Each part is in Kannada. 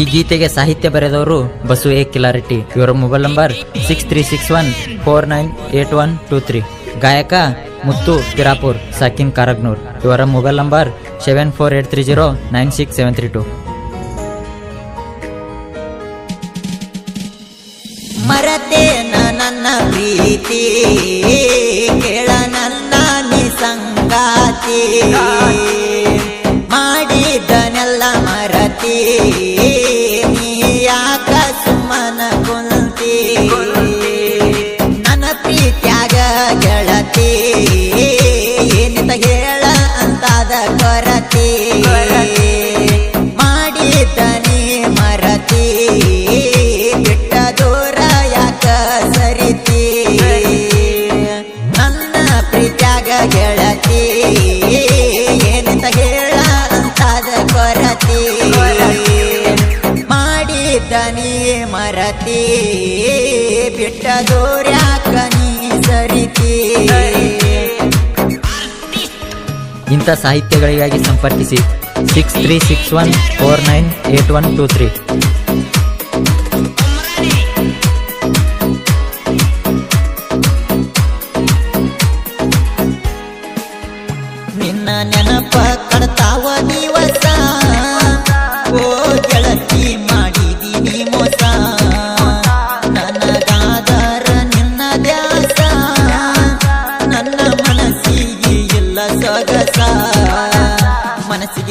ಈ ಗೀತೆಗೆ ಸಾಹಿತ್ಯ ಬರೆದವರು ಬಸು ಎ. ಕಿಲಾರೆಟ್ಟಿ. ಇವರ mobile number six three six one four nine eight one two three ಗಾಯಕ ಮುತ್ತು ಕಿರಾಪುರ್ ಸಾಕಿನ್ ಕಾರಗ್ನೂರ್. ಇವರ mobile number seven four eight three zero nine six seven three two ಮರತೆ ನನ್ನ ಪ್ರೀತಿ, ಕೇಳ ನನ್ನ ನಿಸಂಗಾತಿ. ಇಂಥ ಸಾಹಿತ್ಯಗಳಿಗಾಗಿ ಸಂಪರ್ಕಿಸಿ. Six three six one four nine eight one two three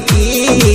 ಪ್ರೀತಿ